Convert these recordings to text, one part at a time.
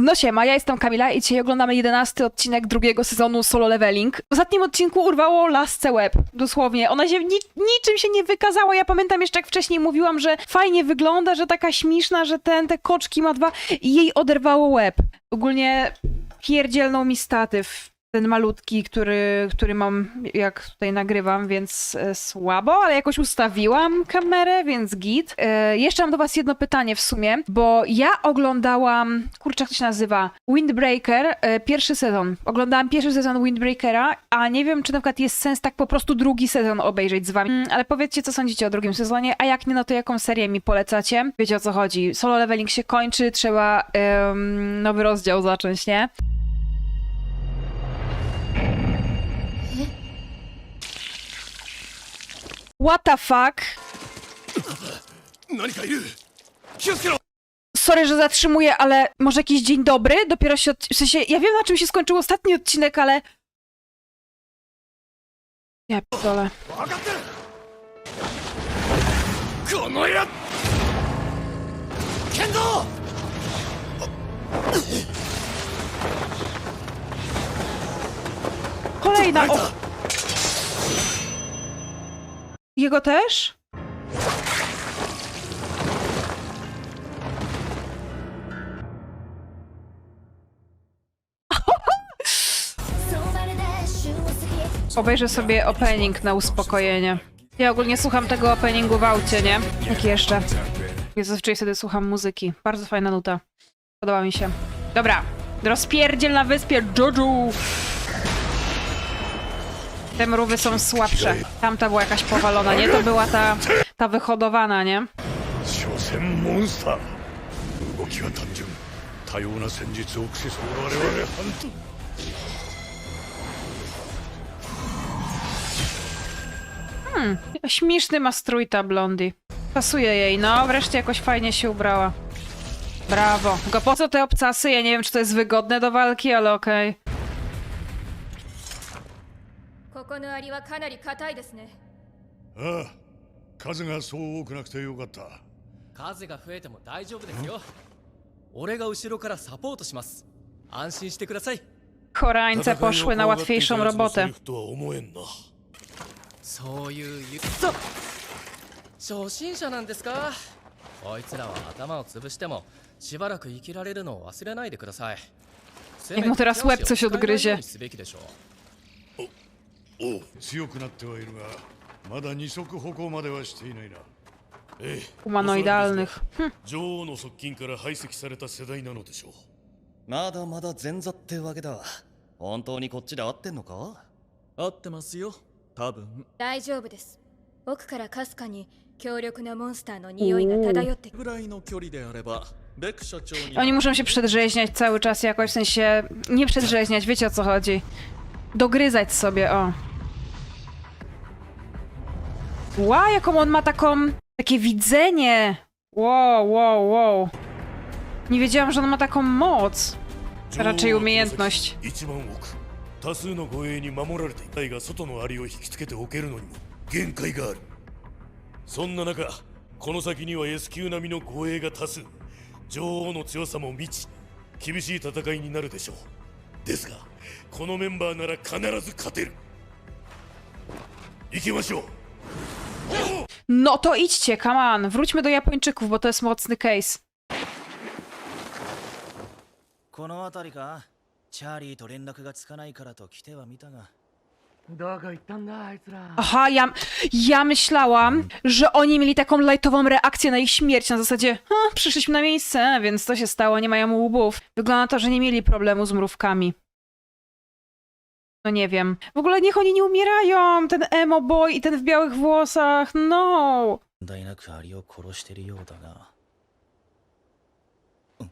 No siema, ja jestem Kamila i dzisiaj oglądamy 11 odcinek drugiego sezonu Solo Leveling. W ostatnim odcinku urwało lasce łeb, dosłownie. Ona się ni niczym się nie wykazała. Ja pamiętam jeszcze jak wcześniej mówiłam, że fajnie wygląda, że taka śmieszna, że ten, te koczki ma dwa i jej oderwało łeb. Ogólnie pierdzielną mi statyw. Ten malutki, który, który mam, jak tutaj nagrywam, więc e, słabo, ale jakoś ustawiłam kamerę, więc git. E, jeszcze mam do was jedno pytanie w sumie, bo ja oglądałam, kurczę, jak to się nazywa, Windbreaker, e, pierwszy sezon. Oglądałam pierwszy sezon Windbreakera, a nie wiem, czy na przykład jest sens tak po prostu drugi sezon obejrzeć z wami. Mm, ale powiedzcie, co sądzicie o drugim sezonie, a jak nie, no to jaką serię mi polecacie? Wiecie o co chodzi. Solo leveling się kończy, trzeba nowy rozdział zacząć, nie? What the fuck? Sorry, że zatrzymuję, ale może jakiś dzień dobry? Dopiero się... Od... W sensie, ja wiem na czym się skończył ostatni odcinek, ale... Ja pierdolę. Kendo! Kolejna... O jego też? Obejrzę sobie opening na uspokojenie. Ja ogólnie słucham tego openingu w aucie, nie? Jak jeszcze? Ja zazwyczaj wtedy słucham muzyki. Bardzo fajna nuta. Podoba mi się. Dobra. Rozpierdziel na wyspie Joju! Te mrówy są słabsze. Tamta była jakaś powalona, nie? To była ta, ta wyhodowana, nie? 所詮モンスター動きは単純多様な戦術を駆使する我々ハント Śmieszny ma strój ta blondi. Pasuje jej, no. Wreszcie jakoś fajnie się ubrała. Brawo. Tylko po co te obcasy? Ja nie wiem, czy to jest wygodne do walki, ale okej. ここのアリはかなり硬いですね。ああ数がそう多くなくてよかった。数が増えても大丈夫ですよ。俺が後ろからサポートします。安心してください。Koreańce poszły na łatwiejszą robotę. とは思えんな。そういうゆそ初心者なんですか？こいつらは頭を潰してもしばらく生きられるのを忘れないでください。せ Jak mu teraz łeb coś odgryzie. おう強くなってはいるがまだ二足歩行まではしていないなええ Humanoidalnych. Hm. 女王の側近から排斥された世代なのでしょうまだまだ前座ってわけだ本当にこっちで合ってんのか？合ってますよ多分大丈夫です奥からかすかに強力なモンスターの匂いが漂ってぐらいの距離であればベク社長に Oni muszą się przedrzeźniać cały czas jakoś, w sensie... Nie przedrzeźniać, wiecie o co chodzi. Dogryzać sobie, o. Ła, jaką on ma taką... Takie widzenie! Wow, wow, wow. Nie wiedziałam, że on ma taką moc. Raczej umiejętność. 1万億多数の護衛に守られていたいが外の槍を引きつけておけるのにも限界があるそんな中この先には S 級並みの護衛が多数女王の強さも未知厳しい戦いになるでしょうですがこのメンバーなら必ず勝てる行きましょう No to idźcie, come on. Wróćmy do Japończyków, bo to jest mocny case. この辺りかチャーリーと連絡がつかないからと来てはみたが Aha, ja, ja myślałam, że oni mieli taką lajtową reakcję na ich śmierć, na zasadzie, "Ha, przyszliśmy na miejsce, więc to się stało, nie mają łubów. Wygląda na to, że nie mieli problemu z mrówkami. No nie wiem. W ogóle niech oni nie umierają, ten emo boy i ten w białych włosach, no. 問題なくアリを殺してるようだがうん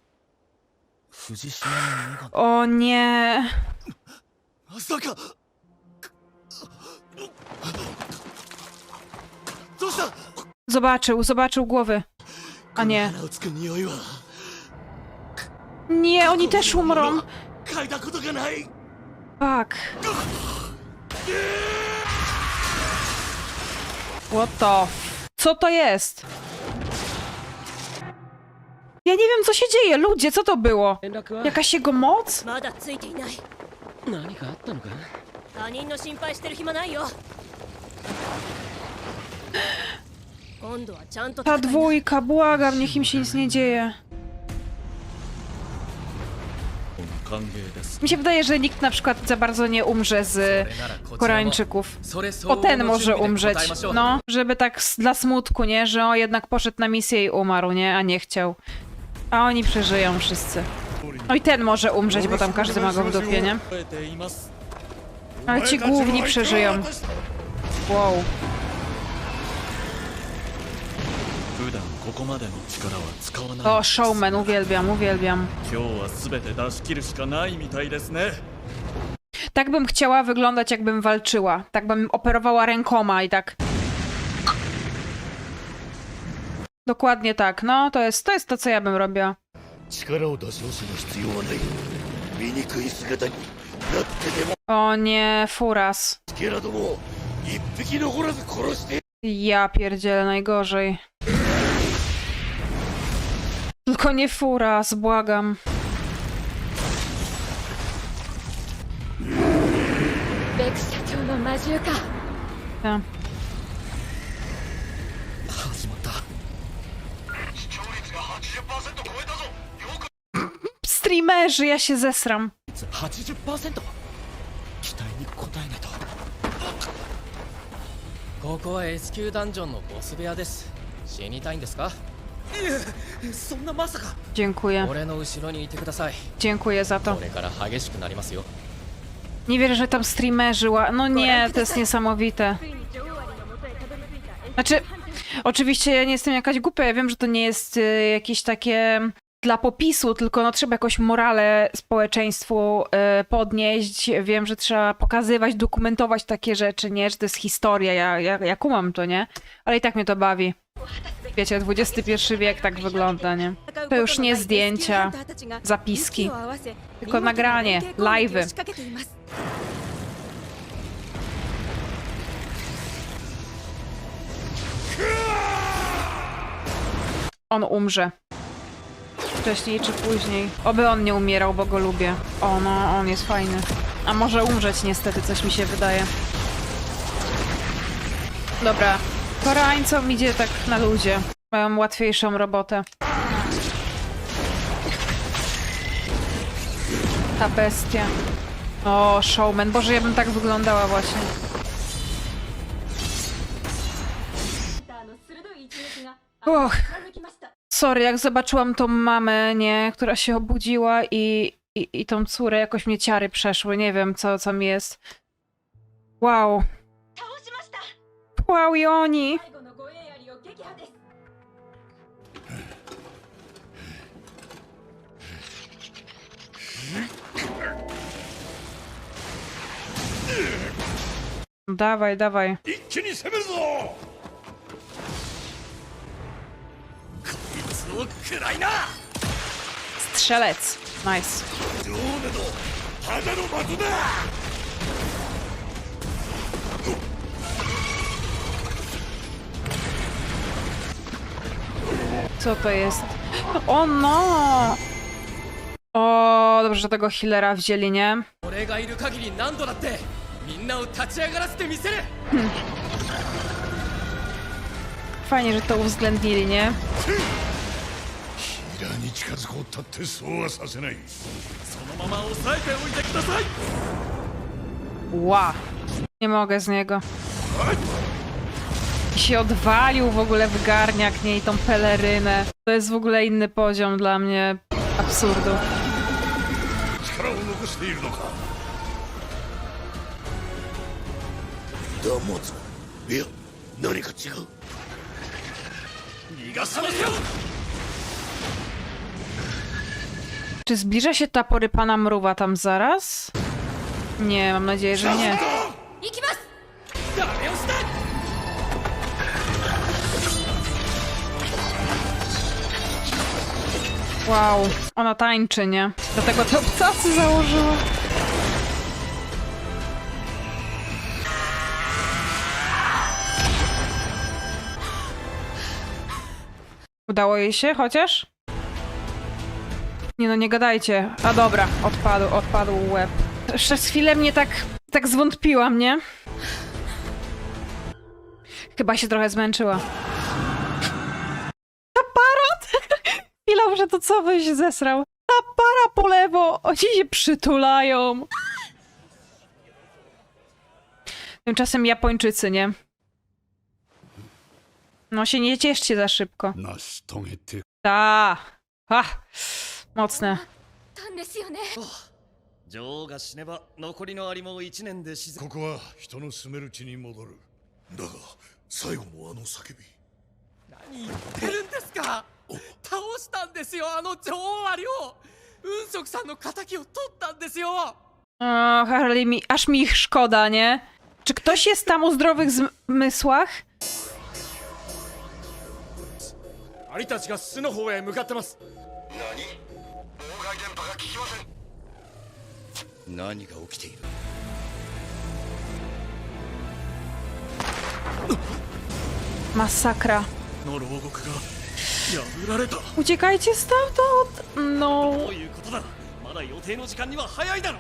藤島の目が O nie. まさかどうした Zobaczył, zobaczył głowy. A nie. 鼻をつく匂いは Nie, oni też umrą. 嗅いだことがない Fuck. What the f... Co to jest? Ja nie wiem, co się dzieje. Ludzie, co to było? 連絡は Jakaś jego moc? まだついていない何かあったのか他人の心配してる暇ないよ今度はちゃんと Ta 戦いな dwójka, błagam, niech im się nic nie dzieje. Mi się wydaje, że nikt na przykład za bardzo nie umrze z Koreańczyków. O ten może umrzeć, no, żeby tak dla smutku, nie, że on jednak poszedł na misję i umarł, nie, a nie chciał. A oni przeżyją wszyscy. No i ten może umrzeć, bo tam każdy ma go w dupie, nie? Ale ci główni przeżyją. Wow. ここまでの力は使わない。 O, showman, uwielbiam, uwielbiam. 今日は全て出し切るしかないみたいですね。 Tak bym chciała wyglądać, jakbym walczyła. Tak bym operowała rękoma i tak. Dokładnie tak. No, to jest to, jest to co ja bym robiła. 力を出し惜しむ必要はない醜い姿になってでも O nie, furas. けらども一匹残らず殺して Ja pierdzielę najgorzej. Tylko nie furas, błagam. ベク社長の魔獣か Ja. 始まった。 Streamerzy, ja się zesram. 80%? 期待に応えないと。ここは S 級ダンジョンのボス部屋です死にたいんですかそんなまさか。 Dziękuję. 俺の後ろにいてください Dziękuję za to. これから激しくなりますよ Nie wierzę, że tam streamerzy ła... No nie, to jest niesamowite. Znaczy, oczywiście ja nie jestem jakaś głupia, ja wiem, że to nie jest y, jakieś takie dla popisu, tylko no trzeba jakoś morale społeczeństwu y, podnieść. Wiem, że trzeba pokazywać, dokumentować takie rzeczy, nie? Że to jest historia, ja, ja, ja kumam to, nie? Ale i tak mnie to bawi. Wiecie, XXI wiek tak wygląda, nie? To już nie zdjęcia, zapiski, tylko nagranie, live'y. On umrze. Wcześniej czy później. Oby on nie umierał, bo go lubię. O, no, on jest fajny. A może umrzeć niestety, coś mi się wydaje. Dobra. Koreańcom idzie tak na ludzie. Mają łatwiejszą robotę. Ta bestia. O, showman. Boże, ja bym tak wyglądała właśnie. Och. Sorry, jak zobaczyłam tą mamę, nie, która się obudziła i, i, i tą córę, jakoś mnie ciary przeszły. Nie wiem, co, co mi jest. Wow pchłał i oni. Dawaj, dawaj. Strzelec. Nice. Co to jest? O no! O, dobrze, że tego healera wzięli, nie? 俺がいる限り何度だってみんなを立ち上がらせてみせる Fajnie, że to uwzględnili, nie? ヒラに近づこうったってそうはさせないそのまま抑えておいてください。 Ła. Nie mogę z niego. I się odwalił w ogóle w garniak, nie? I tą pelerynę. To jest w ogóle inny poziom dla mnie absurdu. 力を残しているのかだもついや何か違う逃がさますよ。 Czy zbliża się ta porypana mruwa tam zaraz? Nie, mam nadzieję, że nie. 行きますダメ押しだ。 Wow, ona tańczy, nie? Dlatego te obcasy założyła. Udało jej się chociaż? Nie no, nie gadajcie. A dobra, odpadł, odpadł łeb. Przez chwilę mnie tak, tak zwątpiłam, nie? Chyba się trochę zmęczyła. to co byś zesrał? Ta para po lewo, oni się przytulają. Tymczasem Japończycy, nie? No się nie cieszcie za szybko. 成し遂げて Ta. A, mocne. たんですよね女王が死ねば残りのアリも1年で沈ここは人の住める地に戻るだが最後のあの叫び何言ってるんですか 倒したんですよあの女王アリを雲足さんの仇を取ったんですよ O, Harley, mi, aż mi ich szkoda, nie? Czy ktoś jest tam o zdrowych zmysłach? アリたちが巣の方へ向かってます何が起きている Masakra. の牢獄が 破られた Uciekajcie stamtąd! No. どういうことだまだ予定の時間には早いだろ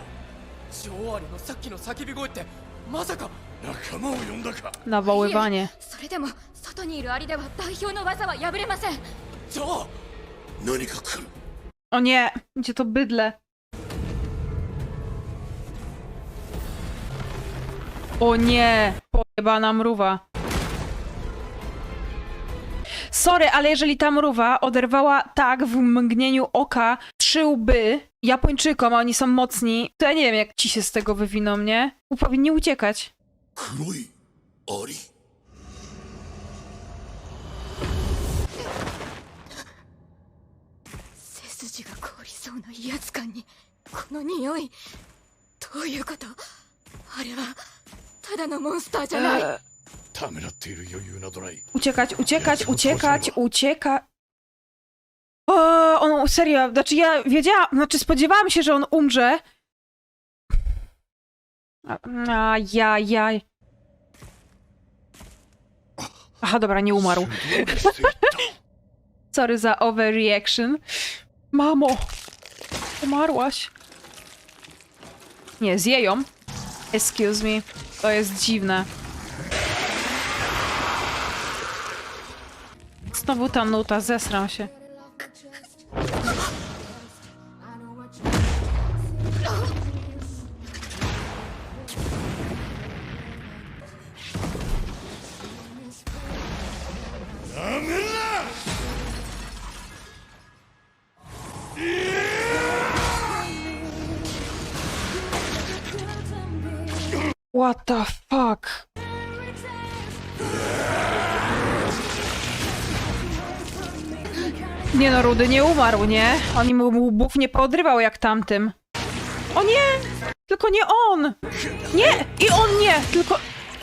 女王アリのさっきの叫び声ってまさか仲間を呼んだか Nawoływanie. それでも外にいるアリでは代表の技は破れません女王何か来る？O nie, gdzie to bydle? O nie, pojebana mruwa. Sorry, ale jeżeli ta mruwa oderwała tak w mgnieniu oka trzy łby Japończykom, a oni są mocni, to ja nie wiem, jak ci się z tego wywiną, nie? Powinni uciekać. 黒いアリ背筋が凍りそうな威圧感にこの匂いどういうことあれはただのモンスターじゃない、 Eee, Uciekać, uciekać, uciekać, uciekać. O, on, serio, znaczy ja wiedziałam, znaczy spodziewałam się, że on umrze. Ajajaj. Aha, dobra, nie umarł. Sorry za overreaction. Mamo, umarłaś. Nie, zjeją. Excuse me, to jest dziwne. Znowu ta nuta, zesram się. What the fuck? Nie no, Rudy nie umarł, nie? On mu łbów nie poodrywał jak tamtym. O nie! Tylko nie on! Nie! I on nie! Tylko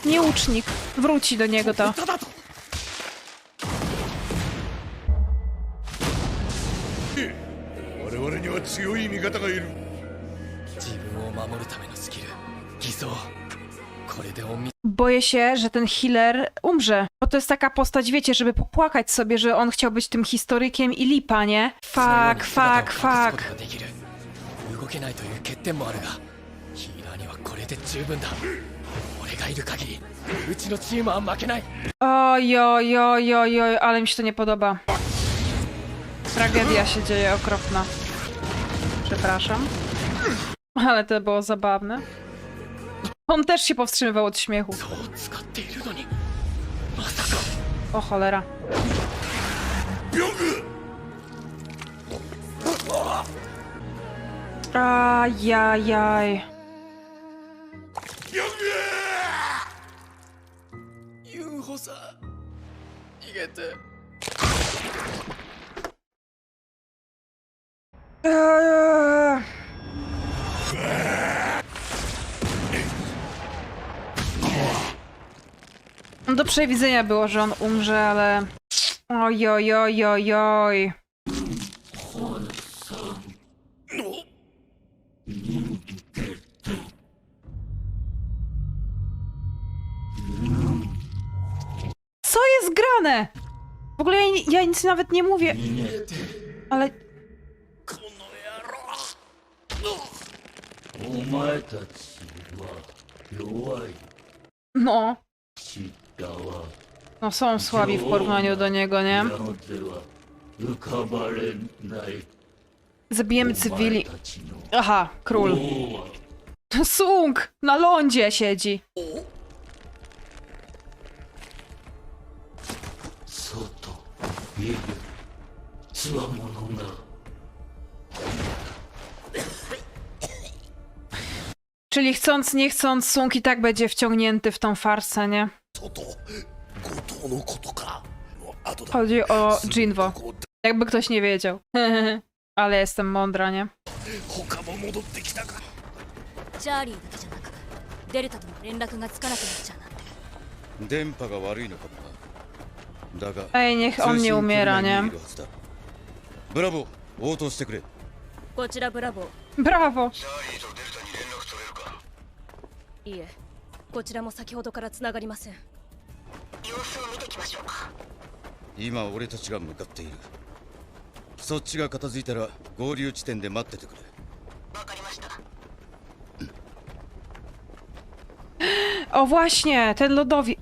nie łucznik. Wróci do niego to. Boję się, że ten healer umrze. Bo to jest taka postać, wiecie, żeby popłakać sobie, że on chciał być tym historykiem i lipa, nie? fak, fak. fuck. Oj, oj, oj, oj, oj, ale mi się to nie podoba. Tragedia się dzieje okropna. Przepraszam. Ale to było zabawne. On też się powstrzymywał od śmiechu. O cholera. Ajajaj. Eee. No do przewidzenia było, że on umrze, ale... Oj. Co jest grane? W ogóle ja, ja nic nawet nie mówię. Ale... No. No są słabi w porównaniu do niego, nie? Zabijemy cywili. Aha, król. Sung! Na lądzie siedzi. Czyli chcąc, nie chcąc, Sung i tak będzie wciągnięty w tą farsę, nie? Chodzi o Jinwo. Jakby ktoś nie wiedział. Ale jestem mądra, nie? Ej, niech on nie umiera, nie? Brawo! Brawo! いいえこちらも先ほどからつながりません今俺たちが向かっているそっちが片付いたら合流地点で待っててくれ O właśnie, ten lodowi...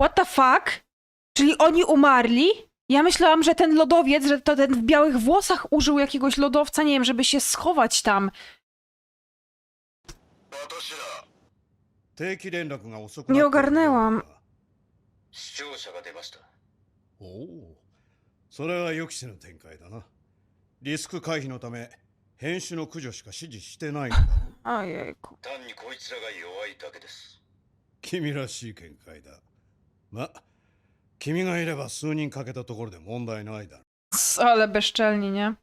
What the fuck? Czyli oni umarli? Ja myślałam, że ten lodowiec, że to ten w białych włosach użył jakiegoś lodowca, nie wiem, żeby się schować tam. 定期連絡が遅く Nie ogarnęłam. 視聴者が出ました。おお。それは予期せぬ展開だな。リスク回避のため編集の駆除しか指示してないんだ。Ojejku. 単にこいつらが弱いだけです。君らしい見解だ。ま君がいれば数人かけたところで問題ないだろ Ale bezczelni, nie?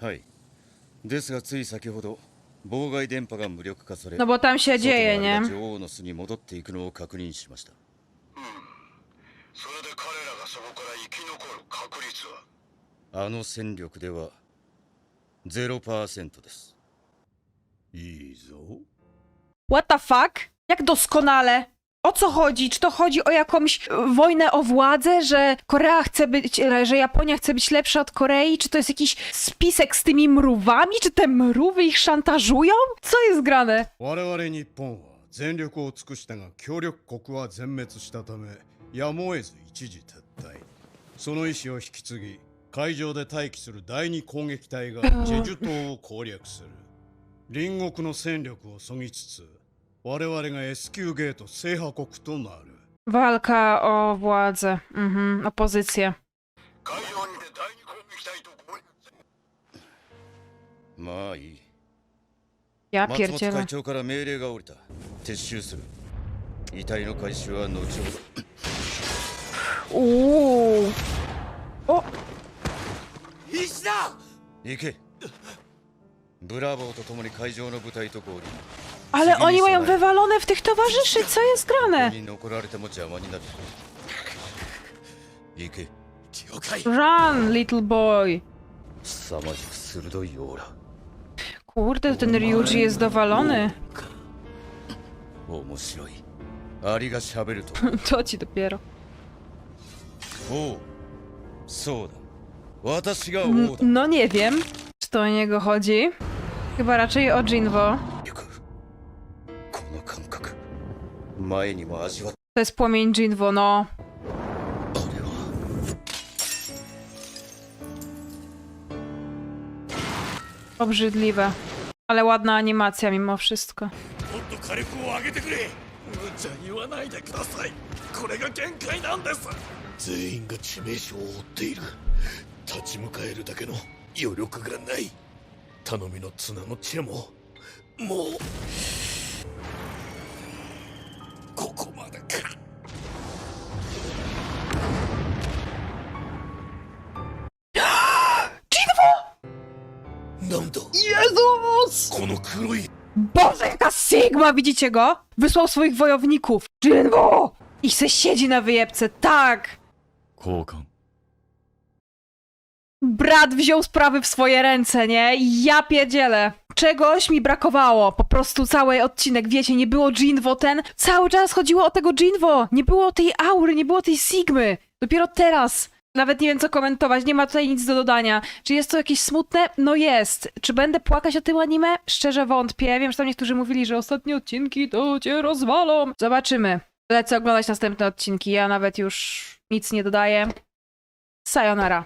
はい。ですがつい先ほど妨害電波が無力化され No bo tam się 外 dzieje, 女王の巣に戻っていくのを確認しましたそれで彼らがそこから生き残る確率は？あの戦力では0%です。いいぞ。What the fuck? Jak doskonale? O co chodzi? Czy to chodzi o jakąś e, wojnę o władzę, że Korea chce być, e, że Japonia chce być lepsza od Korei? Czy to jest jakiś spisek z tymi mrówami? Czy te mrówy ich szantażują? Co jest grane? 我々日本は全力を尽くしたが協力国は全滅したためやむを得ず一時撤退その意思を引き継ぎ海上で待機する第二攻撃隊がジェジュ島を攻略する隣国の戦力をそぎつつ 我々が S 級ゲート制覇国となる。Walka o władzę. Mhm, o pozycję. まあいい。Ja 松本 pierdzielę. 会長から命令が下りた。撤収する。遺体の回収は後ほど。Uuu. O, 石だ行け。ブラボーと共に会場の部隊と合流 ale oni mają wywalone w tych towarzyszy. Co jest ここ grane? に残られても邪魔になる行け了解 Run, little boy. 凄まじく鋭いオーラ Kurde, ten Ryuji jest dowalony. 面白いアリが喋ると To ci dopiero. おうそうだ私が N- 王だ No nie wiem, czy to o niego chodzi. Chyba raczej o Jinwo. 前にも味わっ To jest płomień Jinwo, no. たあれは。Obrzydliwe. Ale ładna animacja mimo wszystko. もっと火力を上げてくれ。無茶言わないでください。これが限界なんです。全員が致命傷を負っている。立ち向かえるだけの余力がない。頼みの綱のチェも。もう Boże, jaka Sigma! Widzicie go? Wysłał swoich wojowników. Jinwo! I se siedzi na wyjebce, tak! 交換 Brat wziął sprawy w swoje ręce, nie? Ja pierdzielę. Czegoś mi brakowało. Po prostu cały odcinek, wiecie, nie było Jinwo ten. Cały czas chodziło o tego Jinwo. Nie było tej aury, nie było tej Sigmy. Dopiero teraz Nawet nie wiem, co komentować, nie ma tutaj nic do dodania. Czy jest to jakieś smutne? No jest. Czy będę płakać o tym anime? Szczerze wątpię. Wiem, że tam niektórzy mówili, że ostatnie odcinki to cię rozwalą. Zobaczymy. Lecę oglądać następne odcinki. Ja nawet już nic nie dodaję. Sayonara.